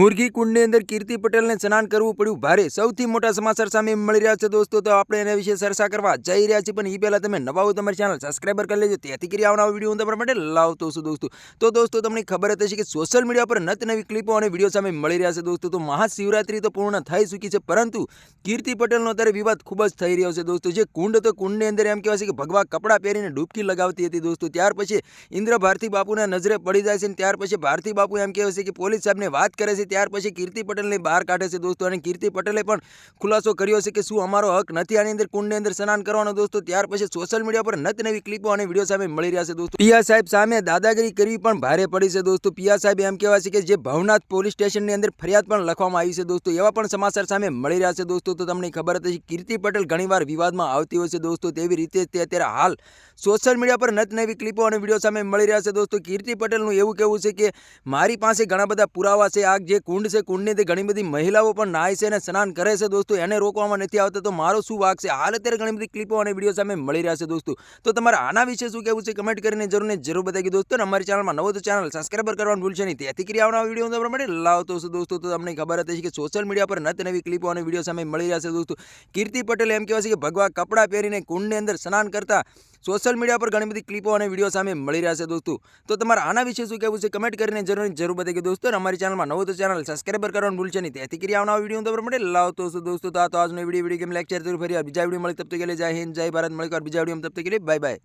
મુરગી કુંડની અંદર કીર્તિ પટેલને સ્નાન કરવું પડ્યું. ભારે સૌથી મોટા સમાચાર સામે મળી રહ્યા છે દોસ્તો. તો આપણે એના વિશે ચર્ચા કરવા જઈ રહ્યા છીએ. પણ એ પહેલાં તમે નવા હો તમારી ચેનલ સબસ્ક્રાઈબર કરી લેજો. તેથી કરી આવનારો વીડિયો હું તમારા માટે લાવતો છું દોસ્તો. તો દોસ્તો, તમને ખબર જ હશે કે સોશિયલ મીડિયા પર નત નવી ક્લિપો અને વીડિયો સામે મળી રહ્યા છે દોસ્તો. તો મહાશિવરાત્રી તો પૂર્ણ થઈ ચૂકી છે, પરંતુ કીર્તિ પટેલનો અત્યારે વિવાદ ખૂબ જ થઈ રહ્યો છે દોસ્તો. જે કુંડ તો કુંડની અંદર એમ કહેવાય છે કે ભગવા કપડાં પહેરીને ડૂબકી લગાવતી હતી દોસ્તો. ત્યાર પછી ઇન્દ્ર ભારતી બાપુના નજરે પડી જાય છે અને ત્યાર પછી ભારતી બાપુ એમ કહેવાય છે કે પોલીસ સાહેબને વાત કરે છે ત્યાર પછી કીર્તિ પટેલને બહાર કાઢે છે દોસ્તો. અને કીર્તિ પટેલે પણ ખુલાસો કર્યો છે કે શું અમારો હક નથી આની અંદર કુંડની અંદર સ્નાન કરવાનો દોસ્તો. ત્યાર પછી સોશિયલ મીડિયા પર નત નવી ક્લિપો અને વીડિયો સામે મળી રહ્યા છે દોસ્તો. પિયા સાહેબ સામે દાદાગીરી કરવી પણ ભારે પડી છે દોસ્તો. પિયા સાહેબ એમ કહેવાય છે કે જે ભવનાથ પોલીસ સ્ટેશનની અંદર ફરિયાદ પણ લખવામાં આવી છે દોસ્તો. એવા પણ સમાચાર સામે મળી રહ્યા છે દોસ્તો. તો તમને ખબર હતી કીર્તિ પટેલ ઘણીવાર વિવાદમાં આવતી હોય છે દોસ્તો. તેવી રીતે તે અત્યારે હાલ સોશિયલ મીડિયા પર નત નવી ક્લિપો અને વીડિયો સામે મળી રહ્યા છે દોસ્તો. કીર્તિ પટેલનું એવું કહેવું છે કે મારી પાસે ઘણા બધા પુરાવા છે. આ જે કુંડ છે, કુંડની અંદર ઘણી બધી મહિલાઓ પણ નાય છે અને સ્નાન કરે છે દોસ્તો, એને રોકવામાં નથી આવતા. તો મારો શું વાક છે? હાલ અત્યારે ઘણી બધી ક્લિપો અને વીડિયો સામે મળી રહ્યા છે દોસ્તો. તો તમારે આના વિશે શું કહેવું છે? કમેન્ટ કરીને જરૂર ને જરૂર બતાવી દોસ્તો. અને અમારી ચેનલમાં નવો તો ચેનલ સબસ્ક્રાઈબર કરવાનું ભૂલશે નહીં. તેથી કરી આવનારા વીડિયો તમારા માટે લાવતો છું દોસ્તો. તો તમને ખબર હતી કે સોશિયલ મીડિયા પર નત નવી ક્લિપો અને વીડિયો સામે મળી રહ્યા છે દોસ્તો. કીર્તિ પટેલ એમ કહેવાય છે કે ભગવા કપડાં પહેરીને કુંડની અંદર સ્નાન કરતા સોશિયલ મીડિયા પર ઘણી બધી ક્લિપો અને વીડિયો સામે મળી રહ્યા છે દોસ્તો. તો તમારે આના વિશે શું કહેવું છે કમેન્ટ કરીને જરૂર જરૂર બતાવી દોસ્તો અમારી ચેનલમાં નવો તો ચેનલ સબસ્ક્રાઈબ કરવાનું ભૂલશે નહીં. તેથી કરી આવનારા વીડિયો તમારા માટે લાવતો છું દોસ્તો? તો તો આજનો વીડિયો વીડિયો ગેમ લેક્ચર જરૂર ફરી બીજા વીડિયો મળી તબ લે, જય હિન્દ, જય ભારત મળી બીજા વીડિયો તબ કે બાય બાય